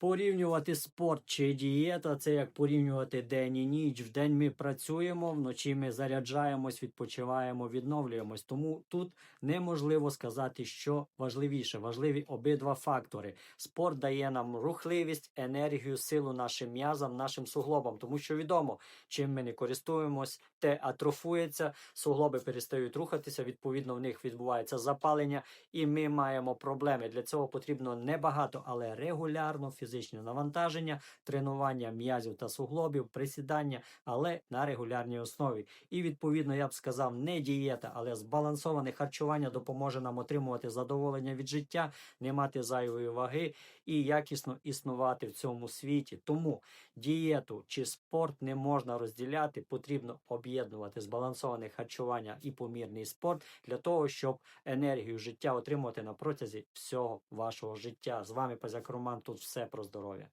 Порівнювати спорт чи дієта це як порівнювати день і ніч. В день ми працюємо, вночі ми заряджаємось, відпочиваємо, відновлюємось. Тому тут неможливо сказати, що важливіше. Важливі обидва фактори. Спорт дає нам рухливість, енергію, силу нашим м'язам, нашим суглобам. Тому що відомо, чим ми не користуємось, те атрофується, суглоби перестають рухатися. Відповідно, в них відбувається запалення, і ми маємо проблеми. Для цього потрібно небагато, але регулярно фізичне навантаження, тренування м'язів та суглобів, присідання, але на регулярній основі. І відповідно, я б сказав, не дієта, але збалансоване харчування допоможе нам отримувати задоволення від життя, не мати зайвої ваги і якісно існувати в цьому світі. Тому дієту чи спорт не можна розділяти, потрібно об'єднувати збалансоване харчування і помірний спорт для того, щоб енергію життя отримувати на протязі всього вашого життя. З вами Позяк Роман. Тут все про здоров'я.